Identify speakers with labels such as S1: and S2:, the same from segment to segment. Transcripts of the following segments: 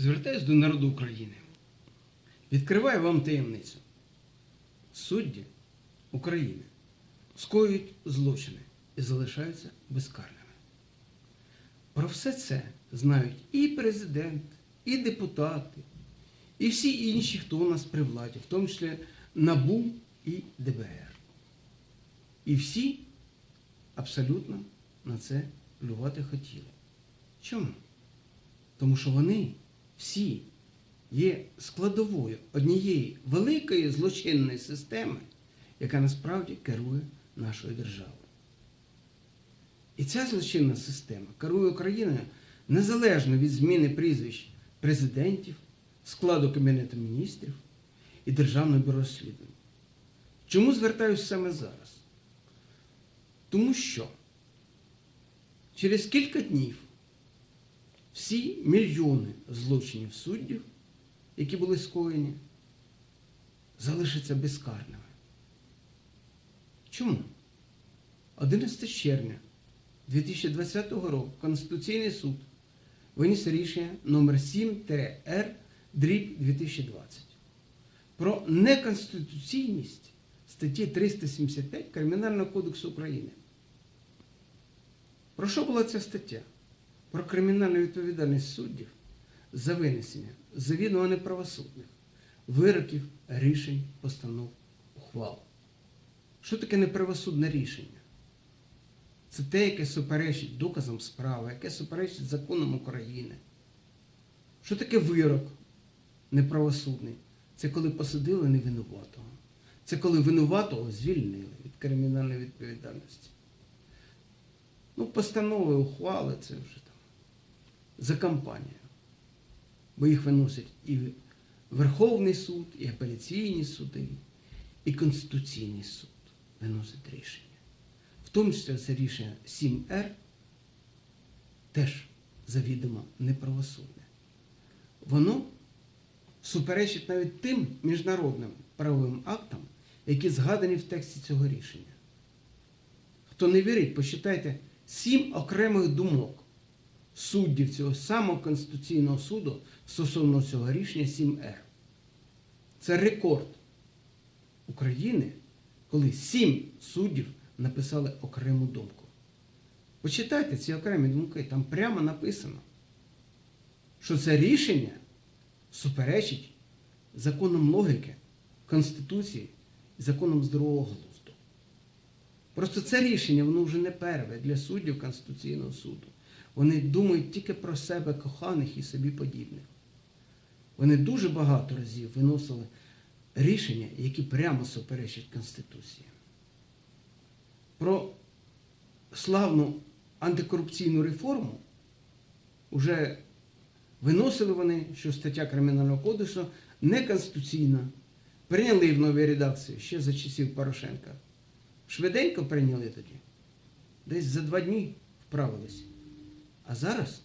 S1: Звертаюсь до народу України. Відкриваю вам таємницю. Судді України скоюють злочини і залишаються безкарними. Про все це знають і президент, і депутати, і всі інші, хто у нас при владі, в тому числі НАБУ і ДБР. І всі абсолютно на це плювати хотіли. Чому? Тому що вони всі є складовою однієї великої злочинної системи, яка насправді керує нашою державою. І ця злочинна система керує Україною незалежно від зміни прізвищ президентів, складу Кабінету міністрів і Державного бюро розслідувань. Чому звертаюся саме зараз? Тому що через кілька днів всі мільйони злочинів суддів, які були скоєні, залишаться безкарними. Чому? 11 червня 2020 року Конституційний суд виніс рішення номер 7-Р дріб 2020 про неконституційність статті 375 Кримінального кодексу України. Про що була ця стаття? Про кримінальну відповідальність суддів за винесення завідомо неправосудних вироків, рішень, постанов, ухвал. Що таке неправосудне рішення? Це те, яке суперечить доказам справи, яке суперечить законам України. Що таке вирок неправосудний? Це коли посадили невинуватого. Це коли винуватого звільнили від кримінальної відповідальності. Ну, постанови, ухвали це вже там за кампанію. Бо їх виносять і Верховний суд, і апеляційні суди, і Конституційний суд виносить рішення. В тому числі це рішення 7Р теж завідомо неправосудне. Воно суперечить навіть тим міжнародним правовим актам, які згадані в тексті цього рішення. Хто не вірить, почитайте сім окремих думок суддів цього самого Конституційного суду стосовно цього рішення 7Р. Це рекорд України, коли сім суддів написали окрему думку. Почитайте ці окремі думки, там прямо написано, що це рішення суперечить законам логіки, Конституції і законам здорового глузду. Просто це рішення, воно вже не перве для суддів Конституційного суду. Вони думають тільки про себе коханих і собі подібних. Вони дуже багато разів виносили рішення, які прямо суперечать Конституції. Про славну антикорупційну реформу вже виносили вони, що стаття Кримінального кодексу неконституційна. Прийняли в новій редакції ще за часів Порошенка. Швиденько прийняли тоді. Десь за два дні вправились. А зараз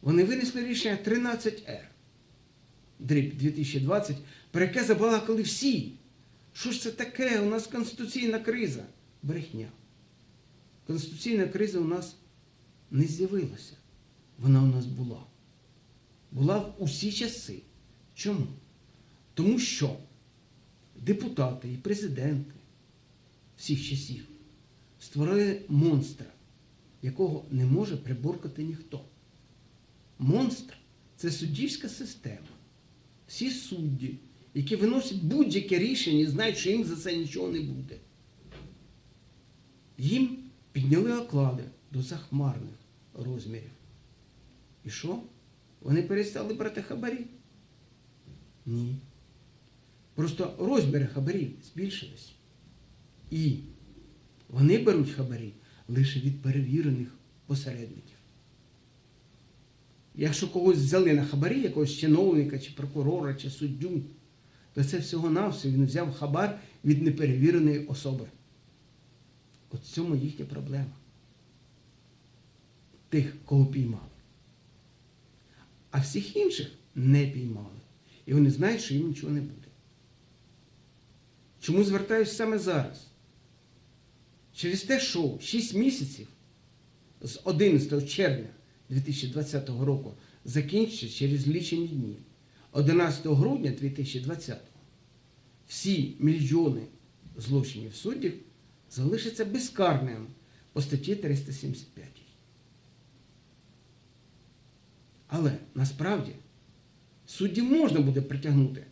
S1: вони винесли рішення 13Р дріб 2020, про яке забалакали всі. Що ж це таке? У нас конституційна криза. Брехня. Конституційна криза у нас не з'явилася. Вона у нас була. Була в усі часи. Чому? Тому що депутати і президенти всіх часів створили монстра, якого не може приборкати ніхто. Монстр це суддівська система. Всі судді, які виносять будь-яке рішення і знають, що їм за це нічого не буде. Їм підняли оклади до захмарних розмірів. І що? Вони перестали брати хабарі? Ні. Просто розміри хабарів збільшились. І вони беруть хабарі лише від перевірених посередників. Якщо когось взяли на хабарі, якогось чиновника, чи прокурора, чи суддю, то це всього-навсього він взяв хабар від неперевіреної особи. От в цьому їхня проблема. Тих, кого піймали. А всіх інших не піймали. І вони знають, що їм нічого не буде. Чому звертаюся саме зараз? Через те, що 6 місяців з 11 червня 2020 року закінчиться через лічені дні. 11 грудня 2020 всі мільйони злочинів суддів залишаться безкарним по статті 375. Але насправді суддів можна буде притягнути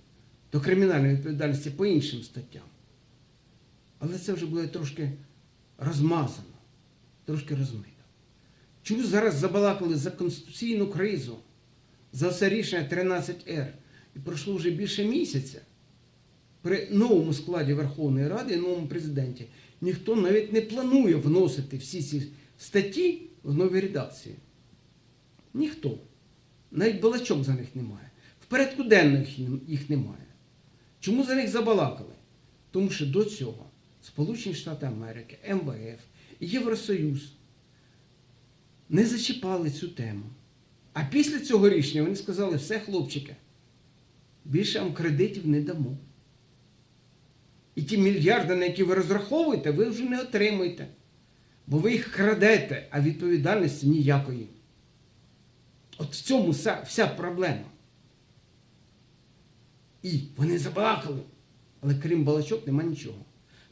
S1: до кримінальної відповідальності по іншим статтям. Але це вже буде трошки розмазано, трошки розмито. Чому зараз забалакали за конституційну кризу, за це рішення 13Р? І пройшло вже більше місяця. При новому складі Верховної Ради і новому президенті ніхто навіть не планує вносити всі ці статті в нові редакції. Ніхто. Навіть балачок за них немає. В порядку денних їх немає. Чому за них забалакали? Тому що до цього Сполучені Штати Америки, МВФ Євросоюз не зачіпали цю тему. А після цього рішення вони сказали, все, хлопчики, більше вам кредитів не дамо. І ті мільярди, на які ви розраховуєте, ви вже не отримуєте. Бо ви їх крадете, а відповідальності ніякої. От в цьому вся, вся проблема. І вони забалакали. Але крім балачок нема нічого.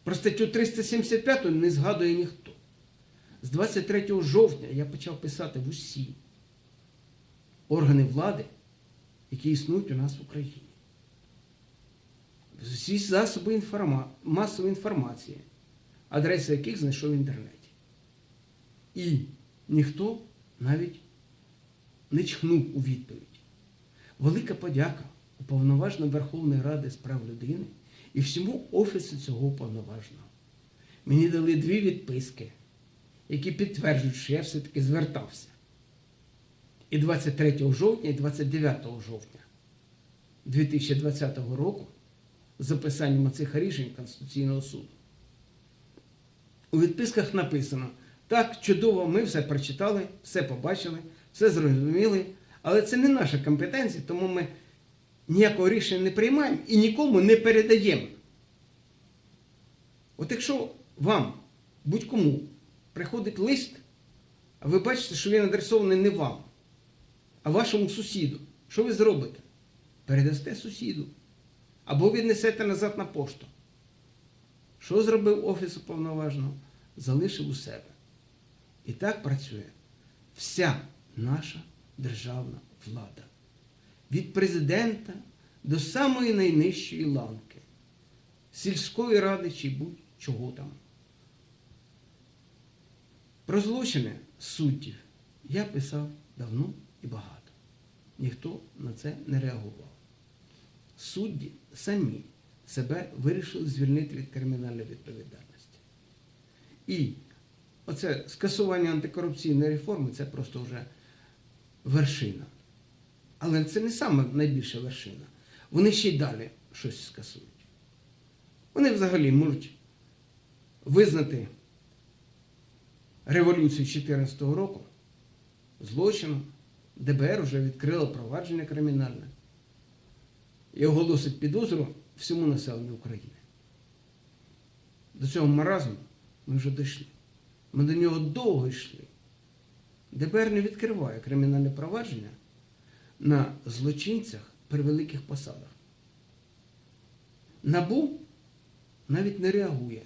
S1: Про статтю 375 не згадує ніхто. З 23 жовтня я почав писати в усі органи влади, які існують у нас в Україні. Всі засоби інформа... масової інформації, адреси яких знайшов в інтернеті. І ніхто навіть не чхнув у відповідь. Велика подяка уповноваженому Верховної Ради з прав людини і всьому офісу цього уповноваженого. Мені дали дві відписки, які підтверджують, що я все-таки звертався. І 23 жовтня, і 29 жовтня 2020 року з записанням цих рішень Конституційного суду. У відписках написано, так, чудово, ми все прочитали, все побачили, все зрозуміли, але це не наша компетенція, тому ми ніякого рішення не приймаємо і нікому не передаємо. От якщо вам, будь-кому, приходить лист, а ви бачите, що він адресований не вам, а вашому сусіду, що ви зробите? Передасте сусіду. Або віднесете назад на пошту. Що зробив Офіс уповноваженого? Залишив у себе. І так працює вся наша державна влада. Від президента до самої найнижчої ланки, сільської ради чи будь-чого там. Про злочини суддів я писав давно і багато. Ніхто на це не реагував. Судді самі себе вирішили звільнити від кримінальної відповідальності. І оце скасування антикорупційної реформи це просто вже вершина. Але це не саме найбільша вершина. Вони ще й далі щось скасують. Вони взагалі можуть визнати революцію 2014 року злочином. ДБР вже відкрило провадження кримінальне і оголосить підозру всьому населенню України. До цього маразму ми вже дійшли. Ми до нього довго йшли. ДБР не відкриває кримінальне провадження на злочинцях при великих посадах. Набу навіть не реагує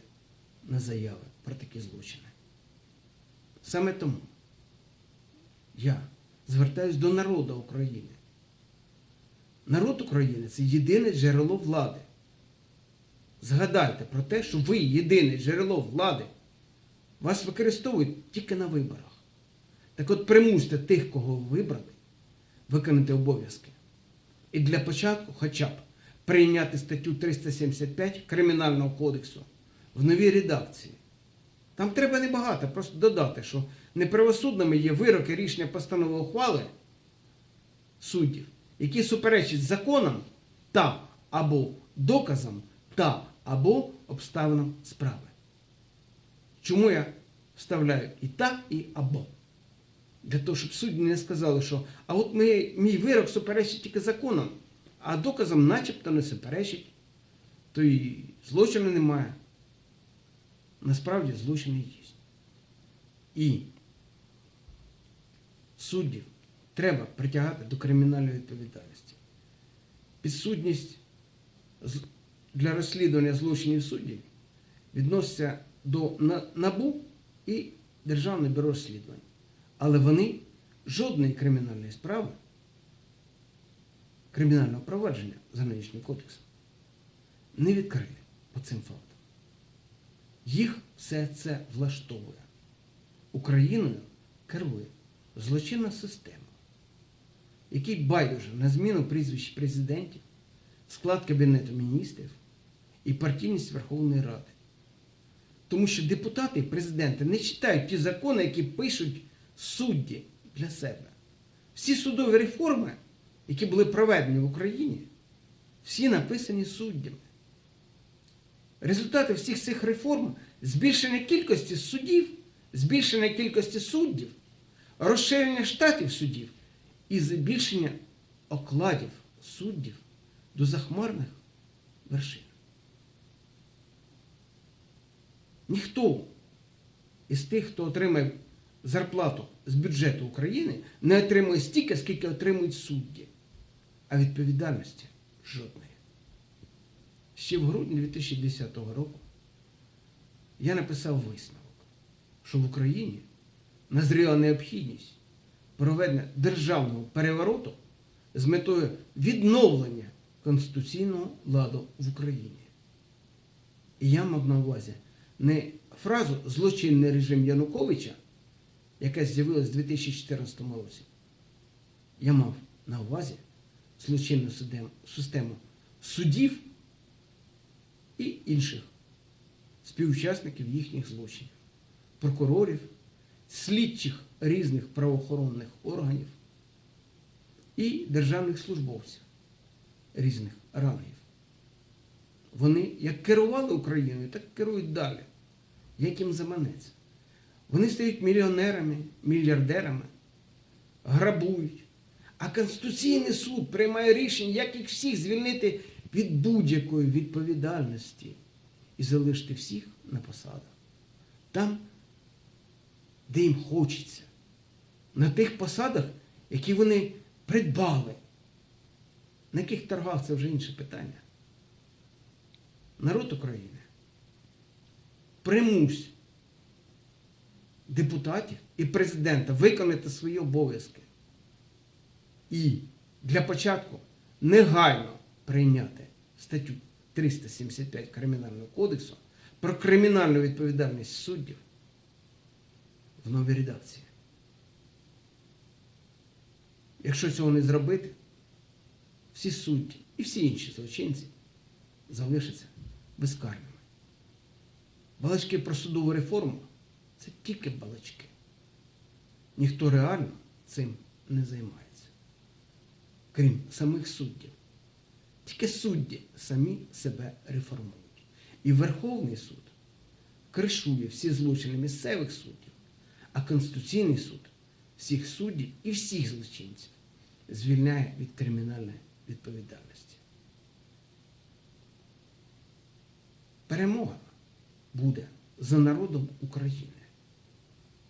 S1: на заяви про такі злочини. Саме тому я звертаюсь до народу України. Народ України це єдине джерело влади. Згадайте про те, що ви єдине джерело влади. Вас використовують тільки на виборах. Так от примусьте тих, кого ви вибрали, виконати обов'язки. І для початку хоча б прийняти статтю 375 Кримінального кодексу в новій редакції. Там треба небагато, просто додати, що неправосудними є вироки рішення постанови ухвали суддів, які суперечать законам та або доказам та або обставинам справи. Чому я вставляю і так, і або? Для того, щоб судді не сказали, що а от ми, мій вирок суперечить тільки законам, а доказам начебто не суперечить, то і злочину немає. Насправді злочини є. І суддів треба притягати до кримінальної відповідальності. Підсудність для розслідування злочинів суддів відноситься до НАБУ і Державне бюро розслідувань. Але вони жодної кримінальної справи, кримінального провадження за нинішнім кодексом не відкрили по цим фактам. Їх все це влаштовує. Україною керує злочинна система, який байдуже на зміну прізвищ президентів, склад Кабінету міністрів і партійність Верховної Ради. Тому що депутати і президенти не читають ті закони, які пишуть судді для себе. Всі судові реформи, які були проведені в Україні, всі написані суддями. Результати всіх цих реформ збільшення кількості суддів, збільшення кількості суддів, розширення штатів суддів і збільшення окладів суддів до захмарних вершин. Ніхто із тих, хто отримає зарплату з бюджету України, не отримує стільки, скільки отримують судді, а відповідальності жодної. Ще в грудні 2010 року я написав висновок, що в Україні назріла необхідність проведення державного перевороту з метою відновлення конституційного ладу в Україні. І я мав на увазі не фразу злочинний режим Януковича, яка з'явилась у 2014 році. Я мав на увазі злочинну систему судів і інших співучасників їхніх злочинів, прокурорів, слідчих різних правоохоронних органів і державних службовців різних рангів. Вони як керували Україною, так керують далі, як їм заманеться. Вони стають мільйонерами, мільярдерами, грабують. А Конституційний суд приймає рішення, як їх всіх звільнити від будь-якої відповідальності і залишити всіх на посадах. Там, де їм хочеться, на тих посадах, які вони придбали. На яких торгах це вже інше питання. Народ України примусь депутатів і президента виконати свої обов'язки. І для початку негайно прийняти статтю 375 Кримінального кодексу про кримінальну відповідальність суддів в новій редакції. Якщо цього не зробити, всі судді і всі інші злочинці залишаться безкарними. Балачки про судову реформу це тільки балачки. Ніхто реально цим не займається. Крім самих суддів. Тільки судді самі себе реформують. І Верховний суд кришує всі злочини місцевих суддів, а Конституційний суд всіх суддів і всіх злочинців звільняє від кримінальної відповідальності. Перемога буде за народом України.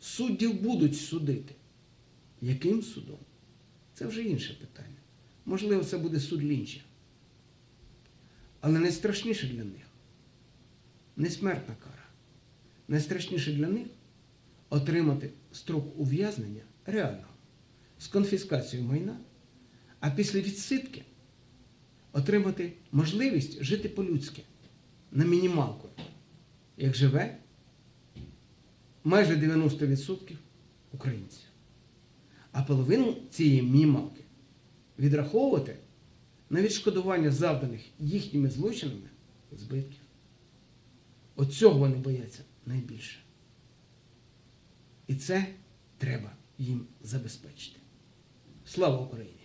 S1: Суддів будуть судити. Яким судом? Це вже інше питання. Можливо, це буде суд Лінча. Але найстрашніше для них не смертна кара. Найстрашніше для них отримати строк ув'язнення реального з конфіскацією майна, а після відсидки отримати можливість жити по-людськи на мінімалку, як живе майже 90% українців. А половину цієї мінімалки відраховувати на відшкодування завданих їхніми злочинами збитків. От цього вони бояться найбільше. І це треба їм забезпечити. Слава Україні!